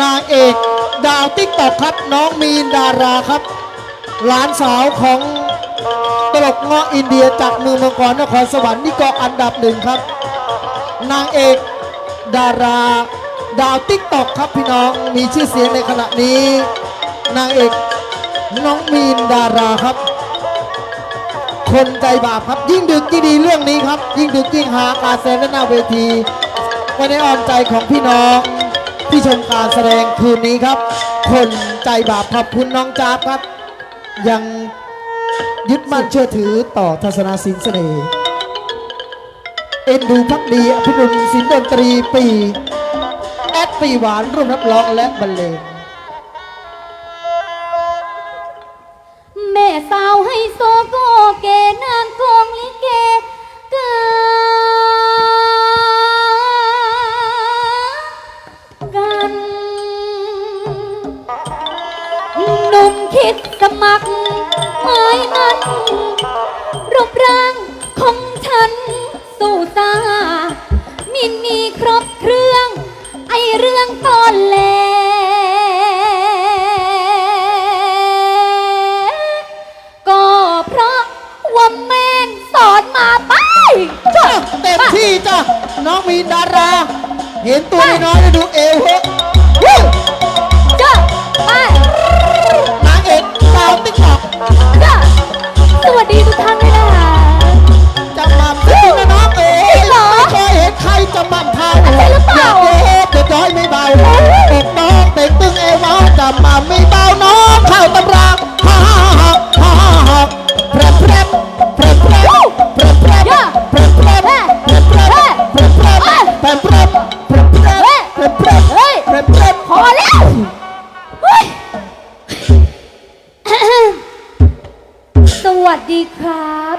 นางเอกดาวติ๊กตอกครับน้องมีนดาราครับ หลานสาวของตลกเงาะอินเดียจากเมืองมังกรนครสวรรค์นี่ก็อันดับหนึ่งครับ นางเอกดาราดาวติ๊กตอกครับพี่น้องมีชื่อเสียงในขณะนี้ นางเอกน้องมีนดาราครับ คนใจบาปครับยิ่งดึกยิ่งดีเรื่องนี้ครับ ยิ่งดึกยิ่งหาการแสดงและหน้าเวทีไว้ในอ้อมใจของพี่น้อง ที่ชมการแสดงคืนนี้ครับ คนใจบาปขอบคุณน้องจ๊าบครับ ยังยึดมั่นเชื่อถือต่อทัศนาสินเสน่ห์เอ็นดูพักดีอภิรุณศิลป์ดนตรีปี แอดปีหวานร่วมรับร้องและบรรเลงแม่สาวให้โซโกเกนา หนุ่มคิดสมัครหมายมันรูปร่างของฉันสู้ซามินมีครบเครื่อง ไอเรื่องตอนแลก็เพราะว่าแม่นสอนมาไปจ้าเต็มที่จ้าน้องมีนดารา เห็นตัวน้อยๆแล้วดูเอวเฮ้ วัสดีครับ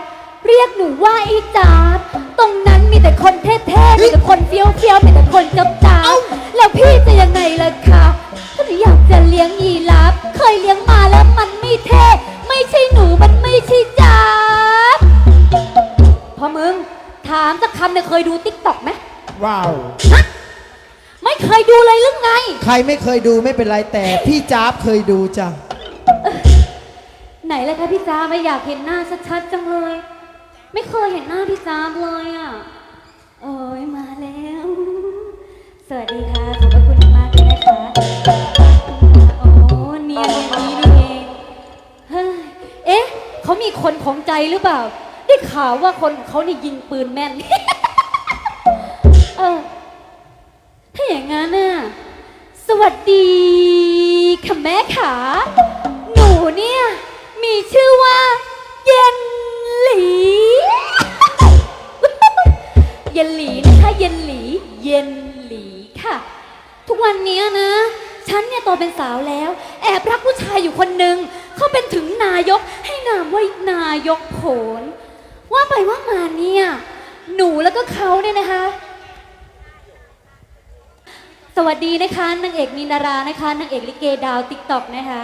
เรียกหนูว่าไอ้จ๊าบตรงนั้นมีแต่คนเท่ๆมีแต่คนเฟี้ยวๆมีแต่คนจับจ้าบแล้วพี่จะยังไงล่ะคะก็หนูอยากจะเลี้ยงยีราฟเคยเลี้ยงมาแล้วมันไม่เท่ ไม่ใช่หนูมันไม่ใช่จ๊าบพอมึงถามสักคำเนี่ยเคยดูติ๊กต็อกไหมว้าว ฮะไม่เคยดูเลยหรือไง ใครไม่เคยดูไม่เป็นไรแต่พี่จ๊าบเคยดูจ้ะ ไหนล่ะคะพี่จ้าไม่อยากเห็นหน้าชัดๆจังเลย ไม่เคยเห็นหน้าพี่จ้าเลยอะโอ้ยมาแล้ว สวัสดีค่ะขอบพระคุณมากเลยนะคะโอ้เนียนอย่างนี้นี่เองเฮ้ยเอ๊ะเขามีคนของใจหรือเปล่า ได้ข่าวว่าคนของเขานี่ยิงปืนแม่น เออถ้าอย่างนั้นน่ะสวัสดีค่ะแม่ขา เย็นหลีนะคะเย็นหลีเย็นหลีค่ะ ทุกวันนี้นะ ฉันเนี่ยโตเป็นสาวแล้ว แอบรักผู้ชายอยู่คนหนึ่งเขาเป็นถึงนายกให้นามว่านายกโผลว่าไปว่ามาเนี่ยหนูแล้วก็เขาเนี่ยนะคะ สวัสดีนะคะนางเอกมีนารานะคะนางเอกลิเกดาวติ๊กต็อกนะคะ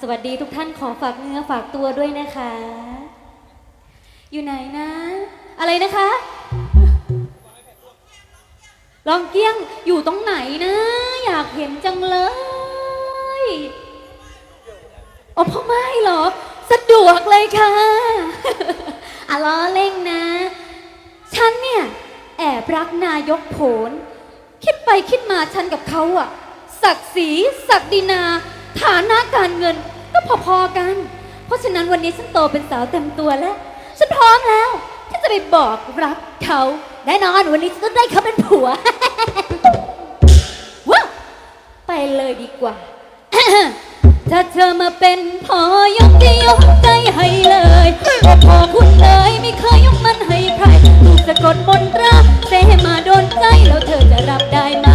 สวัสดีทุกท่านขอฝากเนื้อฝากตัวด้วยนะคะ อยู่ไหนนะ อะไรนะคะ ลองเกี้ยงอยู่ตรงไหนนะ อยากเห็นจังเลยโอ้พ่อไม่เหรอ สะดวกเลยค่ะอะล้อเล่งนะ ฉันเนี่ย แอบรักนายกโผลคิดไปคิดมาฉันกับเขาอะศักดิ์ศรีศักดินา ฐานะการเงินก็พอๆกัน เพราะฉะนั้นวันนี้ฉันโตเป็นสาวเต็มตัวแล้ว ฉันพร้อมแล้วที่จะไปบอกรักเขาแน่นอนวันนี้ฉันต้องได้เขาเป็นผัว ว้าวไปเลยดีกว่า ถ้าเธอมาเป็นพอยกจะยกใจให้เลยพอคุณเลยไม่เคยยกมันให้ใครถูกสะกดมนตราเซมาโดนใจแล้วเธอจะรับได้ไหม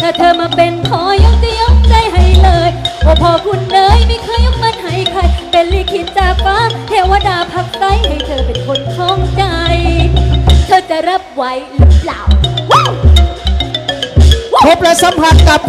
ถ้าเธอมาเป็นพอยกจะยกใจให้เลยโอ้พอคุณเลยไม่เคยยกมันให้ใคร เป็นลิขิตจากฟ้าเทวดาพักใจให้เธอเป็นคนของใจ เธอจะรับไหวหรือเปล่า พบและสัมผัสกับ